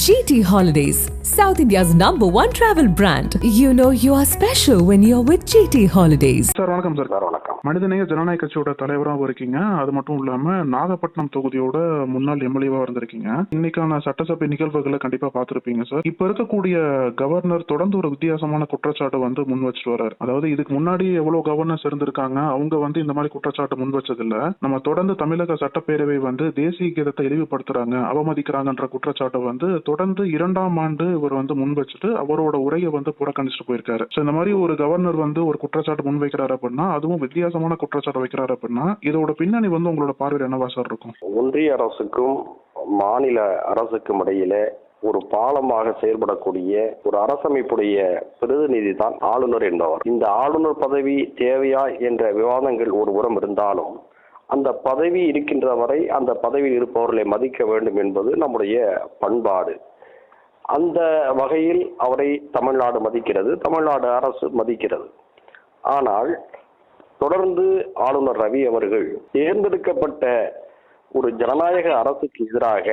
GT Holidays, South India's number one travel brand. You know you are special when you're with GT Holidays. Sir வணக்கம் sir. Sir வணக்கம். மனிதநேய ஜனநாயக கட்சியோட தலைவராகவும் இருக்கீங்க அது மட்டும் இல்லாம நாகப்பட்டினம் தொகுதியோட முன்னாள் எம்எல்ஏவா இருந்திருக்கீங்க இன்னைக்கான சட்டசபை நிகழ்வுகளை கண்டிப்பா பார்த்திருப்பீங்க சார். இப்ப இருக்கக்கூடிய கவர்னர் தொடர்ந்து ஒரு வித்தியாசமான குற்றச்சாட்டு வந்து முன் வச்சுட்டு வர்றாரு. அதாவது இதுக்கு முன்னாடி எவ்வளவு கவர்னர்ஸ் இருந்திருக்காங்க அவங்க வந்து இந்த மாதிரி குற்றச்சாட்டு முன் வச்சதில்ல. நம்ம தொடர்ந்து தமிழக சட்டப்பேரவை வந்து தேசிய கீதத்தை இழிவுபடுத்துறாங்க அவமதிக்கிறாங்கன்ற குற்றச்சாட்டை வந்து தொடர்ந்து இரண்டாம் ஆண்டு இவர் வந்து முன் வச்சுட்டு அவரோட உரையை வந்து புறக்கணிச்சுட்டு போயிருக்காரு. ஸோ இந்த மாதிரி ஒரு கவர்னர் வந்து ஒரு குற்றச்சாட்டு முன் வைக்கிறாரு அப்படின்னா அதுவும் வித்தியாசமான குற்றச்சாட்டு வைக்கிறாரு அப்படின்னா இதோட பின்னணி வந்து உங்களோட பார்வையில் என்னவா சார் இருக்கும்? ஒன்றிய அரசுக்கும் மாநில அரசுக்கும் இடையில ஒரு பாலமாக செயல்படக்கூடிய ஒரு அரசமைப்புடைய பிரதிநிதி தான் ஆளுநர் என்பவர். இந்த ஆளுநர் பதவி தேவையா என்ற விவாதங்கள் ஒரு புறம் இருந்தாலும் அந்த பதவி இருக்கின்ற வரை அந்த பதவியில் இருப்பவர்களை மதிக்க வேண்டும் என்பது நம்முடைய பண்பாடு. அந்த வகையில் அவரை தமிழ்நாடு மதிக்கிறது தமிழ்நாடு அரசு மதிக்கிறது. ஆனால் தொடர்ந்து ஆளுநர் ரவி அவர்கள் தேர்ந்தெடுக்கப்பட்ட ஒரு ஜனநாயக அரசுக்கு எதிராக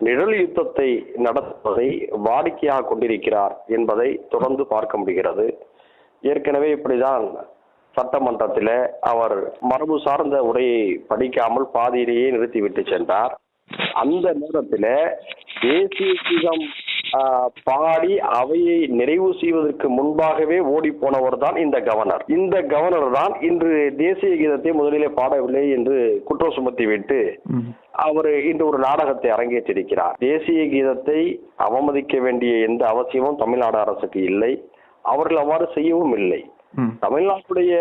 நிழல் யுத்தத்தை நடத்துவதை வாடிக்கையாக கொண்டிருக்கிறார் என்பதை தொடர்ந்து பார்க்க முடிகிறது. ஏற்கனவே இப்படிதான் சட்டமன்றத்தில் அவர் மரபு சார்ந்த உரையை படிக்காமல் பாதியிலேயே நிறுத்திவிட்டு சென்றார். அந்த நேரத்தில் தேசிய கீதம் பாடி அவையை நிறைவு செய்வதற்கு முன்பாகவே ஓடி போனவர் தான் இந்த கவர்னர். இந்த கவர்னர் தான் இன்று தேசிய கீதத்தை முதலிலே பாடவில்லை என்று குற்றம் சுமத்திவிட்டு அவர் இன்று ஒரு நாடகத்தை அரங்கேற்றிருக்கிறார். தேசிய கீதத்தை அவமதிக்க வேண்டிய எந்த அவசியமும் தமிழ்நாடு அரசுக்கு இல்லை. அவர்கள் அவ்வாறு செய்யவும் இல்லை. தமிழ்நாட்டுடைய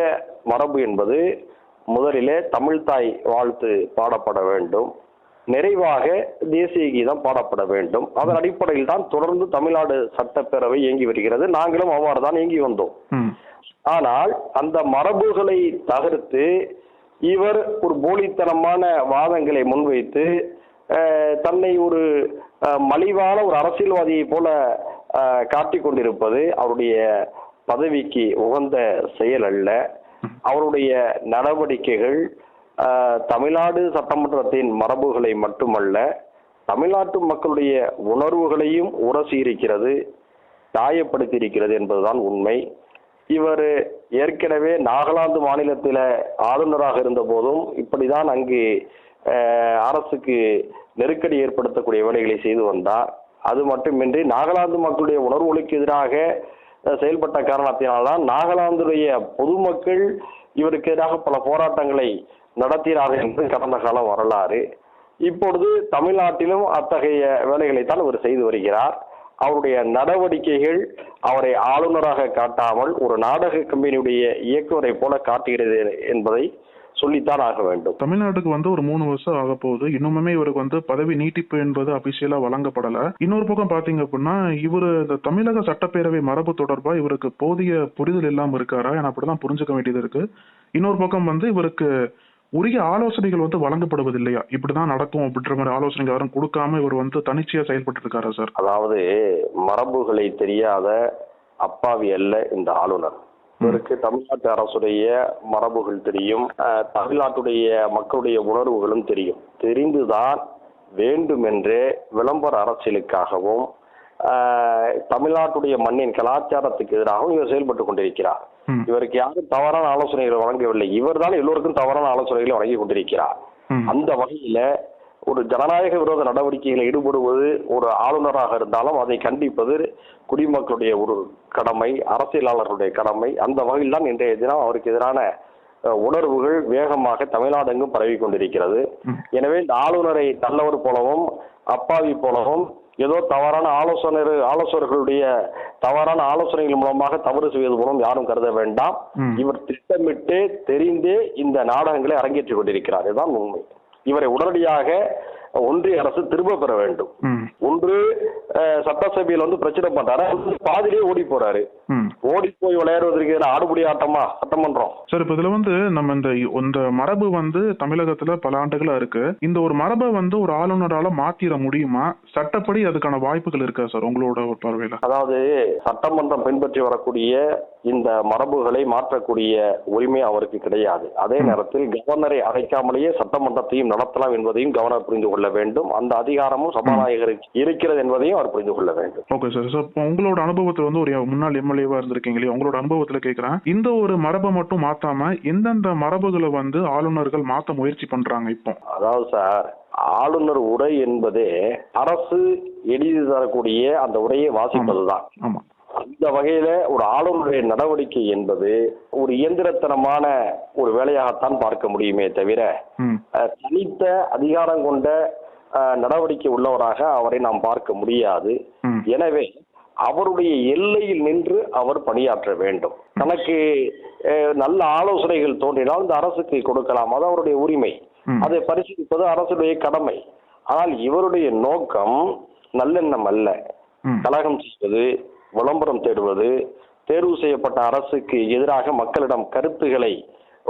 மரபு என்பது முதலிலே தமிழ்தாய் வாழ்த்து பாடப்பட வேண்டும். நிறைவாக தேசிய கீதம் பாடப்பட வேண்டும். அதன் அடிப்படையில் தான் தொடர்ந்து தமிழ்நாடு சட்டப்பேரவை இயங்கி வருகிறது. நாங்களும் அவ்வாறு தான் இயங்கி வந்தோம். ஆனால் அந்த மரபுகளை தகர்த்து இவர் ஒரு போலித்தனமான வாதங்களை முன்வைத்து தன்னை ஒரு மலிவான ஒரு அரசியல்வாதியை போல காட்டிக் கொண்டிருப்பது அவருடைய பதவிக்கு உகந்த செயல் அல்ல. அவருடைய நடவடிக்கைகள் தமிழ்நாடு சட்டமன்றத்தின் மரபுகளை மட்டுமல்ல தமிழ்நாட்டு மக்களுடைய உணர்வுகளையும் உரசி இருக்கிறது இருக்கிறது என்பதுதான் உண்மை. இவர் ஏற்கனவே நாகாலாந்து மாநிலத்தில் ஆளுநராக இருந்த போதும் இப்படிதான் அங்கு அரசுக்கு நெருக்கடி ஏற்படுத்தக்கூடிய வேலைகளை செய்து வந்தார். அது மட்டுமின்றி நாகாலாந்து மக்களுடைய உணர்வுகளுக்கு எதிராக செயல்பட்ட காரணத்தினால்தான் நாகாலாந்துடைய பொதுமக்கள் இவருக்கு எதிராக பல போராட்டங்களை நடத்தினார்கள் என்று கடந்த கால வரலாறு. இப்பொழுது தமிழ்நாட்டிலும் அத்தகைய வேலைகளைத்தான் இவர் செய்து வருகிறார். அவருடைய நடவடிக்கைகள் அவரை ஆளுநராக காட்டாமல் ஒரு நாடக கம்பெனியுடைய இயக்குவரை போல காட்டுகிறது என்பதை சொல்லித்தான் ஆக வேண்டும். தமிழ்நாட்டுக்கு வந்து ஒரு மூணு வருஷம் ஆக போகுது. இன்னுமுமே இவருக்கு வந்து பதவி நீட்டிப்பு என்பது அபிஷியலா வழங்கப்படல. இன்னொரு பக்கம் பாத்தீங்க அப்படின்னா இவரு இந்த தமிழக சட்டப்பேரவை மரபு தொடர்பா இவருக்கு போதிய புரிதல் இல்லாம இருக்காரா என அப்படிதான் புரிஞ்சுக்க வேண்டியது இருக்கு. இன்னொரு பக்கம் வந்து இவருக்கு உரிய ஆலோசனைகள் வந்து வழங்கப்படுவது இல்லையா இப்படிதான் நடக்கும் அப்படின்ற மாதிரி ஆலோசனைகள் யாரும் கொடுக்காம இவர் வந்து தனிச்சையா செயல்பட்டு இருக்காரா சார்? அதாவது மரபுகளை தெரியாத அப்பாவி அல்ல இந்த ஆளுநர். இவருக்கு தமிழ்நாட்டு அரசுடைய மரபுகள் தெரியும் தமிழ்நாட்டுடைய மக்களுடைய உணர்வுகளும் தெரியும். தெரிந்துதான் வேண்டுமென்றே விளம்பர அரசியலுக்காகவும் தமிழ்நாட்டுடைய மண்ணின் கலாச்சாரத்துக்கு எதிராகவும் இவர் செயல்பட்டு கொண்டிருக்கிறார். இவருக்கு யாரும் தவறான ஆலோசனைகளை வழங்கவில்லை. இவர்தான் எல்லோருக்கும் தவறான ஆலோசனைகளை வழங்கி கொண்டிருக்கிறார். அந்த வகையில ஒரு ஜனநாயக விரோத நடவடிக்கைகளில் ஈடுபடுவது ஒரு ஆளுநராக இருந்தாலும் அதை கண்டிப்பது குடிமக்களுடைய ஒரு கடமை அரசியலாளர்களுடைய கடமை. அந்த வகையில் தான் இன்றைய தினம் அவருக்கு எதிரான உணர்வுகள் வேகமாக தமிழ்நாடு எங்கும் பரவி கொண்டிருக்கிறது எனவே இந்த ஆளுநரை நல்லவர் போலவும் அப்பாவி போலவும் ஏதோ தவறான ஆலோசனர் ஆலோசகர்களுடைய தவறான ஆலோசனைகள் மூலமாக தவறு செய்வது மூலம் யாரும் கருத வேண்டாம். இவர் திட்டமிட்டு தெரிந்தே இந்த நாடகங்களை அரங்கேற்றிக் கொண்டிருக்கிறார். இதுதான் உண்மை. இவரை உடனடியாக ஒன்றிய அரசு திரும்ப பெற வேண்டும். ஒன்று சட்டசபையில் வந்து பிரச்சனை பண்றாரு. பாதிலே ஓடி போறாரு. ஓடி போய் விளையாடுவதற்கு ஆடுபுடி ஆட்டமா சட்டமன்றம் சார் இப்ப இதுல வந்து நம்ம இந்த இந்த மரபு வந்து தமிழகத்துல பல ஆண்டுகளா இருக்கு. இந்த ஒரு மரபை வந்து ஒரு ஆளுநரால மாத்திர முடியுமா? சட்டப்படி அதுக்கான வாய்ப்புகள் இருக்கா சார் உங்களோட பார்வையில? அதாவது சட்டமன்றம் பின்பற்றி வரக்கூடிய இந்த மரபுகளை மாற்றக்கூடிய உரிமை அவருக்கு கிடையாது. அதே நேரத்தில் கவர்னரை அழைக்காமலேயே சட்டமன்றத்தையும் நடத்தலாம் என்பதையும் கவர்னர் புரிந்து கொள்ள வேண்டும். அந்த அதிகாரமும் சபாநாயகருக்கு இருக்கிறது என்பதையும் அவர் புரிந்து கொள்ள வேண்டும். ஓகே சார் சார் உங்களோட அனுபவத்துல வந்து ஒரு முன்னாள் எம்எல்ஏவா இருந்திருக்கீங்க இல்லையா? உங்களோட அனுபவத்துல கேக்குறேன். இந்த ஒரு மரபை மட்டும் மாத்தாம எந்தெந்த மரபுகளை வந்து ஆளுநர்கள் மாத்த முயற்சி பண்றாங்க இப்போ? அதாவது சார் ஆளுநர் உரை என்பதே அரசு எழுதி தரக்கூடிய அந்த உரையை வாசிப்பதுதான். ஆமா. அந்த வகையில ஒரு ஆளுநருடைய நடவடிக்கை என்பது ஒரு இயந்திரத்தனமான ஒரு வேலையாகத்தான் பார்க்க முடியுமே தவிர தனித்த அதிகாரம் கொண்ட நடவடிக்கை உள்ளவராக அவரை நாம் பார்க்க முடியாது. எனவே அவருடைய எல்லையில் நின்று அவர் பணியாற்ற வேண்டும் தனக்கு நல்ல ஆலோசனைகள் தோன்றினால் இந்த அரசுக்கு கொடுக்கலாம் அது அவருடைய உரிமை. அதை பரிசீலிப்பது அரசுடைய கடமை ஆனால் இவருடைய நோக்கம் நல்லெண்ணம் அல்ல. கலகம் செய்வது விளம்பரம் தேடுவது தேர்வு செய்யப்பட்ட அரசுக்கு எதிராக மக்களிடம் கருத்துக்களை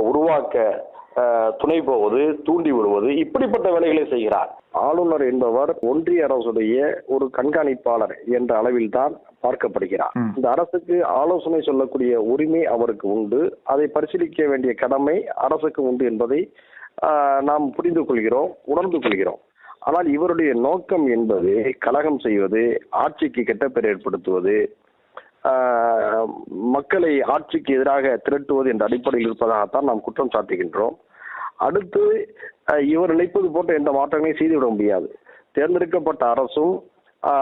உருவாக்க துணை போவது தூண்டி விடுவது இப்படிப்பட்ட வேலைகளை செய்கிறார். ஆளுநர் என்பவர் ஒன்றிய அரசுடைய ஒரு கண்காணிப்பாளர் என்ற அளவில் தான் பார்க்கப்படுகிறார். இந்த அரசுக்கு ஆலோசனை சொல்லக்கூடிய உரிமை அவருக்கு உண்டு. அதை பரிசீலிக்க வேண்டிய கடமை அரசுக்கு உண்டு என்பதை ஆஹ், நாம் புரிந்து கொள்கிறோம் உணர்ந்து கொள்கிறோம். ஆனால் இவருடைய நோக்கம் என்பது கலகம் செய்வது ஆட்சிக்கு கெட்ட பெயர் ஏற்படுத்துவது மக்களை ஆட்சிக்கு எதிராக திரட்டுவது என்ற அடிப்படையில் இருப்பதாகத்தான் நாம் குற்றம் சாட்டுகின்றோம். அடுத்து இவர் நினைப்பது போன்ற எந்த மாற்றங்களையும் செய்துவிட முடியாது. தேர்ந்தெடுக்கப்பட்ட அரசும்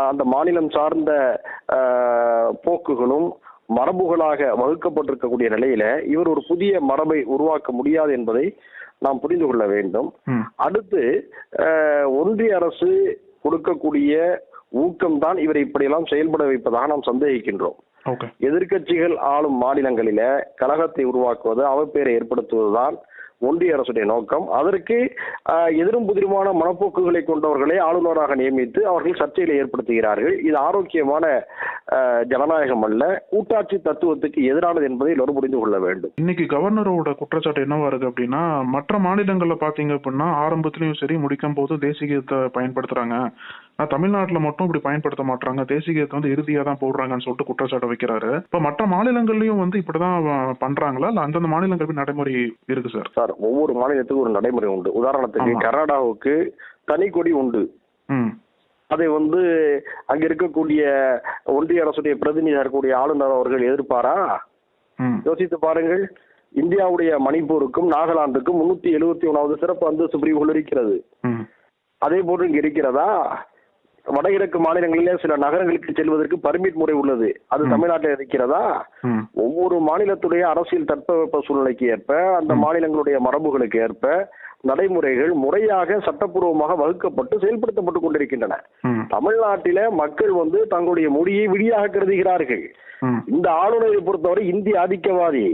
அந்த மாநிலம் சார்ந்த போக்குகளும் மரபுகளாக வகுக்கப்பட்டிருக்கக்கூடிய நிலையில இவர் ஒரு புதிய மரபை உருவாக்க முடியாது என்பதை நாம் புரிந்து கொள்ள வேண்டும். அடுத்து ஒன்றிய அரசு கொடுக்கக்கூடிய ஊக்கம்தான் இவரை இப்படியெல்லாம் செயல்பட வைப்பதாக நாம் சந்தேகிக்கின்றோம். ஓகே. எதிர்க்கட்சிகள் ஆளும் மாநிலங்களில கழகத்தை உருவாக்குவது அவப்பேரை ஏற்படுத்துவதுதான் ஒன்றிய அரசுடைய நோக்கம். அதற்கு எதிரும் புதிருமான மனப்போக்குகளை கொண்டவர்களை ஆளுநராக நியமித்து அவர்கள் சர்ச்சைகளை ஏற்படுத்துகிறார்கள். இது ஆரோக்கியமான ஜனநாயகம் அல்ல கூட்டாட்சி தத்துவத்துக்கு எதிரானது என்பதை எல்லோரும் புரிந்து கொள்ள வேண்டும். இன்னைக்கு கவர்னரோட குற்றச்சாட்டு என்னவா இருக்கு அப்படின்னா மற்ற மாநிலங்கள்ல பாத்தீங்க அப்படின்னா ஆரம்பத்திலயும் சரி முடிக்கும் போது தேசிகத்தை பயன்படுத்துறாங்க. ஆனா தமிழ்நாட்டுல மட்டும் இப்படி பயன்படுத்த மாட்டாங்க தேசிகத்தை வந்து இறுதியா தான் போடுறாங்கன்னு சொல்லிட்டு குற்றச்சாட்டு வைக்கிறாரு. இப்ப மற்ற மாநிலங்கள்லயும் வந்து இப்படிதான் பண்றாங்களா? இல்ல அந்தந்த மாநிலங்களுக்கு நடைமுறை இருக்கு சார்? சார் ஒவ்வொரு மாநிலத்துக்கும் ஒரு நடைமுறை உண்டு. உதாரணத்துக்கு. கர்நாடகாவுக்கு தனி கொடி உண்டு. அதை வந்து அங்க இருக்கக்கூடிய ஒன்றிய அரசுடைய பிரதிநிதியாக இருக்கக்கூடிய ஆளுநர் அவர்கள் எதிர்ப்பாரா? யோசித்து பாருங்கள். இந்தியாவுடைய மணிப்பூருக்கும் நாகாலாந்துக்கும் முன்னூத்தி எழுபத்தி ஒன்னாவது சிறப்பு அந்தஸ்து பிரிவுகள் இருக்கிறது. ம். அதே போன்று இங்க இருக்கிறதா? வடகிழக்கு மாநிலங்களிலே சில நகரங்களுக்கு செல்வதற்கு பர்மிட் முறை உள்ளது. அது தமிழ்நாட்டில் இருக்கிறதா? ஒவ்வொரு மாநிலத்துடைய அரசியல் தட்பவெப்ப சூழ்நிலைக்கு ஏற்ப அந்த மாநிலங்களுடைய மரபுகளுக்கு ஏற்ப நடைமுறைகள் முறையாக சட்டப்பூர்வமாக வகுக்கப்பட்டு செயல்படுத்தப்பட்டு கொண்டிருக்கின்றன. தமிழ்நாட்டில மக்கள் வந்து தங்களுடைய மொழியை விடியாக கருதுகிறார்கள். இந்த ஆளுநரை பொறுத்தவரை இந்திய ஆதிக்கவாதி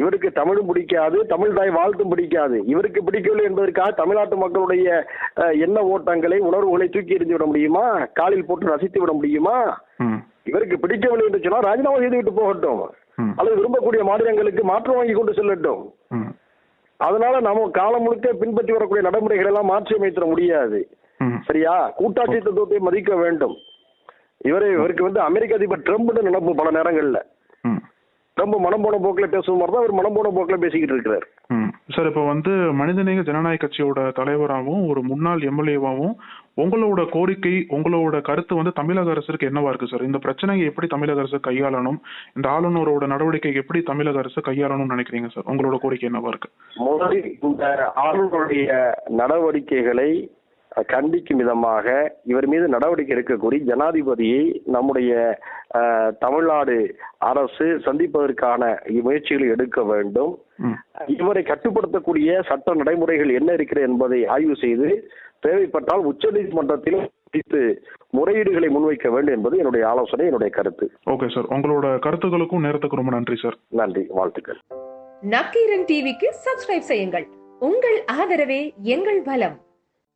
இவருக்கு தமிழும் பிடிக்காது தமிழ் தாய் வாழ்த்தும் பிடிக்காது. இவருக்கு பிடிக்கவில்லை என்பதற்காக தமிழ்நாட்டு மக்களுடைய எண்ண ஓட்டங்களை உணர்வுகளை தூக்கி எறிந்து விட முடியுமா? காலில் போட்டு ரசித்து விட முடியுமா? இவருக்கு பிடிக்கவில்லை என்று சொன்னால் ராஜினாமா செய்து விட்டு போகட்டும். அல்லது விரும்பக்கூடிய மாநிலங்களுக்கு மாற்றம் வாங்கி கொண்டு செல்லட்டும். அதனால நம்ம காலம் முழுக்க பின்பற்றி வரக்கூடிய நடைமுறைகள் எல்லாம் மாற்றி அமைத்திட முடியாது. சரியா? கூட்டாட்சி தத்துவத்தை மதிக்க வேண்டும். இவரு இவருக்கு வந்து அமெரிக்க அதிபர் ட்ரம்ப்னு நினைப்பு பல நேரங்கள்ல. ம் ட்ரம்ப் மனம் போன போக்கில் பேசும் மாதிரி தான் அவர் மனம் போன போக்கில் பேசிக்கிட்டு இருக்கிறார். சார் இப்போ வந்து மனிதநேய ஜனநாயக கட்சியோட தலைவராகவும் ஒரு முன்னாள் எம்எல்ஏவாகவும் உங்களோட கோரிக்கை உங்களோட கருத்து வந்து தமிழக அரசுக்கு என்னவா இருக்கு சார்? இந்த பிரச்சனையை எப்படி தமிழக அரசு கையாளணும்? இந்த ஆளுநரோட நடவடிக்கை எப்படி தமிழக அரசு கையாளணும்னு நினைக்கிறீங்க சார்? உங்களோட கோரிக்கை என்னவா இருக்கு? முதலில் இந்த ஆளுநருடைய நடவடிக்கைகளை கண்டிக்கும் விதமாக இவர் மீது நடவடிக்கை எடுக்கக்கூடி ஜனாதிபதியை நம்முடைய தமிழ்நாடு அரசு சந்திப்பதற்கான முயற்சிகளை எடுக்க வேண்டும். இவரை கட்டுப்படுத்தக்கூடிய சட்ட நடைமுறைகள் என்ன இருக்கிறது என்பதை ஆய்வு செய்து தேவைப்பட்டால் உச்சநீதிமன்றத்தில் குறித்து முறையீடுகளை முன்வைக்க வேண்டும் என்பது என்னுடைய ஆலோசனை என்னுடைய கருத்து. Okay sir. உங்களோட கருத்துக்களுக்கும் நேரத்துக்கு ரொம்ப நன்றி சார். நன்றி. வாழ்த்துக்கள். நக்கீரன் டிவிக்கு சப்ஸ்கிரைப் செய்யுங்கள். உங்கள் ஆதரவே எங்கள் பலம்.